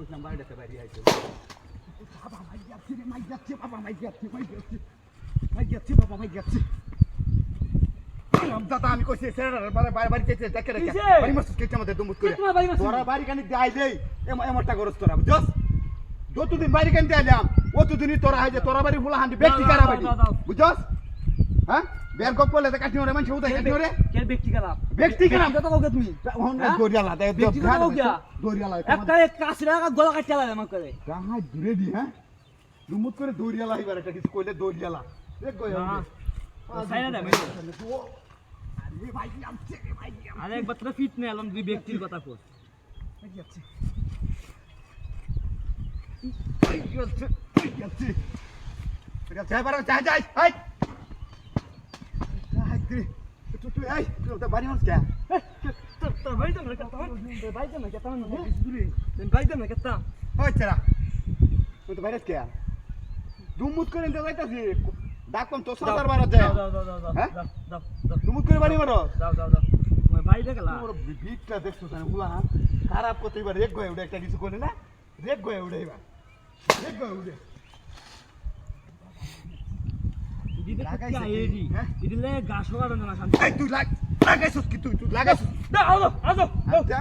বাড়িটাতে বাইরে আইছে। বাবা মাই যাচ্ছে রে মাই যাচ্ছে বাবা মাই যাচ্ছে মাই যাচ্ছে মাই যাচ্ছে বাবা মাই যাচ্ছে। দাদা আমি কইছি বারে বারে বাড়ি যেতে দেখে রেখে। বাড়ি মাস কেটে আমাদের দুমুত করে? তোরা বাড়ি কানি দেই দেই এমনটা করছ তোরা বুঝছস? যতদিন বাড়ি কানি দিলাম অতদিনই তোরা হাই যে তোরা বাড়ি ফুলা হান্ডি ব্যক্তি কারা বাড়ি? দাও। হ্যাঁ? বের কপ করলে তো কাটি ওরে মানুষ উদয় কাটি ওরে? কে ব্যক্তি খারাপ ব্যক্তি খারাপ? ব্যক্তি কথা তুমি হ্যাঁ? দরিয়ালা দেখ ব্যক্তি কথা কও কিয়া? দরিয়ালা একটা কাশি টাকা গলা কাটতে লাগে আমার করে কাহা দূরে দি হ্যাঁ? দুমুত করে দৌড়িয়ালা এবার এটা কিছু কইলে দৌড়িয়ালা। দেখ গো না। সাইরা দে, ভাই। আরে ভাই। আমছে রে ভাই আরে একবার তোরা ফিট নিয়ে এলাম দুই ব্যক্তির কথা কর আমছে এই যাচ্ছে। এই যাচ্ছে। ঠিক আছে এবার যাই যাই হাই হাই তুই তুই তুই এই তুই তো বাড়ি মানুষ কে তোর তোর ভাই তো না কেতা তোর ভাই তো না কেতা না তোর ভাই তো না কেতা ওই চেরা তুই তো বাইরে কে দুমুত করে নিতে যাইতাছি ডাকম তো সাতার বারো যায় দাও দাও দাও দাও হ্যাঁ? দাও দাও দাও দুমুত করে বাড়ি মারো দাও দাও দাও তোমার ভাই দেখলা তোর ভিড়টা দেখছ তাহলে বুলা হ্যাঁ খারাপ করতে এবার রেগ গয়ে উঠে একটা কিছু করে না রেগ গয়ে উঠে এবার রেগ গয়ে উঠে দিদি লাগাইছে কুত্তা কি? এডি হ্যাঁ? দিদিলে গাছ হোগাড়ো না শান্তি এই তুই লাগ লাগাইছিস কি তুই? তুই লাগাইছিস? আচ্ছা।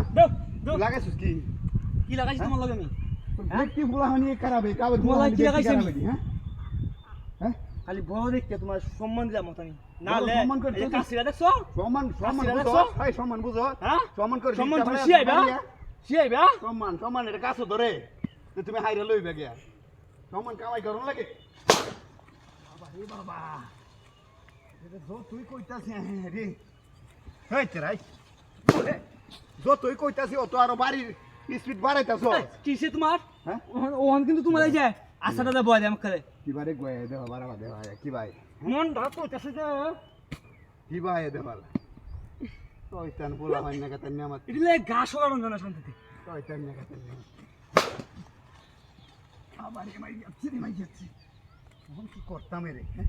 তুই লাগাইছিস কি? কি লাগাইছিস তোমার লগে আমি? ব্যক্তি বুলা হানি খারাপ কাবে বুলা কি লাগাইছে আমি? হ্যাঁ? হ্যাঁ? খালি বড় দেখতে তোমার সম্মান দিলাম মত আমি। না লে সম্মান করে এই দেখছ? সম্মান সম্মান দেখছ? এই সম্মান বুঝো। হ্যাঁ? সম্মান করে সম্মান তুমি পারে, শিয়াইবা? বাড়িয়া। শিয়াইবা? সম্মান সম্মান এটা কাছে ধরে। তুমি হাইরে লইবে গিয়া। সম্মান কামাই করুন লাগে। বাবা রে বাবা এটা যো তুই কইতাছি রে। হেই তেরাই। যো তুই কইতাছি ও তো আরও বাড়ির স্পিড বাড়াইতাছ। কিসে তোমার? হ্যাঁ? ওহন কিন্তু তোমার এই যে আশাটা দে বয় দে আমাকে কি বারে গয়ে দেহ বাড়াবা দেহ কি ভাই মন ডাক তো চাষে যে কি ভাই দেহ কইতান বলা হয় না কাতান নিয়ামত ইদিলে গাছ হোগাড়ো না শান্তিতে। না কাতান আবার মাই যাচ্ছি রে মাই যাচ্ছি এখন কি করতাম রে হ্যাঁ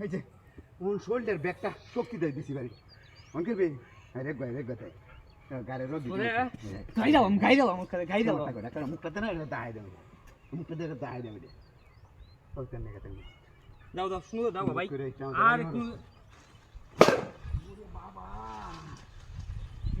এই যে ওন শোল্ডার ব্যাগটা শক্তি দেয় বেশি বাড়ি হ্যাঁ রেগ গায়ে রেগ গায়ে গাড়ি রোগ ওরে গাই দাও গাই দাও করে গাই দাও। মুখটা না এটা দাহাই দেবে মুখটা দিয়ে দাহাই ওই দাও দাও শুনো দাও ভাই। একটা আর আমাদের একটু বাবা হারলাম না রে একটু উপরে করলাম ভাইয়া ভাইয়া ভাইয়া ভাইয়া ভাইয়া ভাইয়া আরাম দাদা রে ভাইয়া ও